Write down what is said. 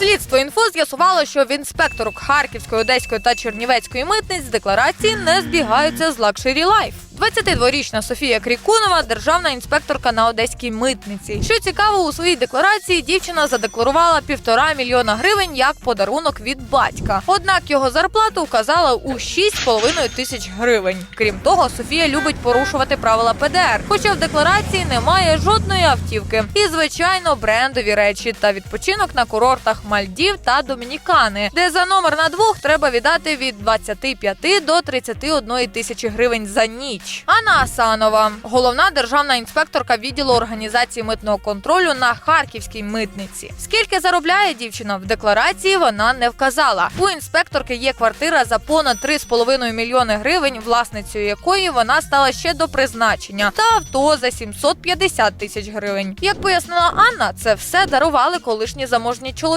Слідство інфо з'ясувало, що в інспекторок Харківської, Одеської та Чернівецької митниць декларації не збігаються з лакшері Life. 22-річна Софія Крікунова, державна інспекторка на одеській митниці. Що цікаво, у своїй декларації дівчина задекларувала півтора мільйона гривень як подарунок від батька. Однак його зарплату вказала у 6,5 тисяч гривень. Крім того, Софія любить порушувати правила ПДР, хоча в декларації немає жодної автівки. І звичайно, брендові речі та відпочинок на курортах Мальдів та Домінікани, де за номер на двох треба віддати від 25 до 31 тисячі гривень за ніч. Анна Асанова, головна державна інспекторка відділу організації митного контролю на харківській митниці. Скільки заробляє дівчина в декларації, вона не вказала. У інспекторки є квартира за понад 3,5 мільйони гривень, власницею якої вона стала ще до призначення, та авто за 750 тисяч гривень. Як пояснила Анна, це все дарували колишні заможні чоловіки.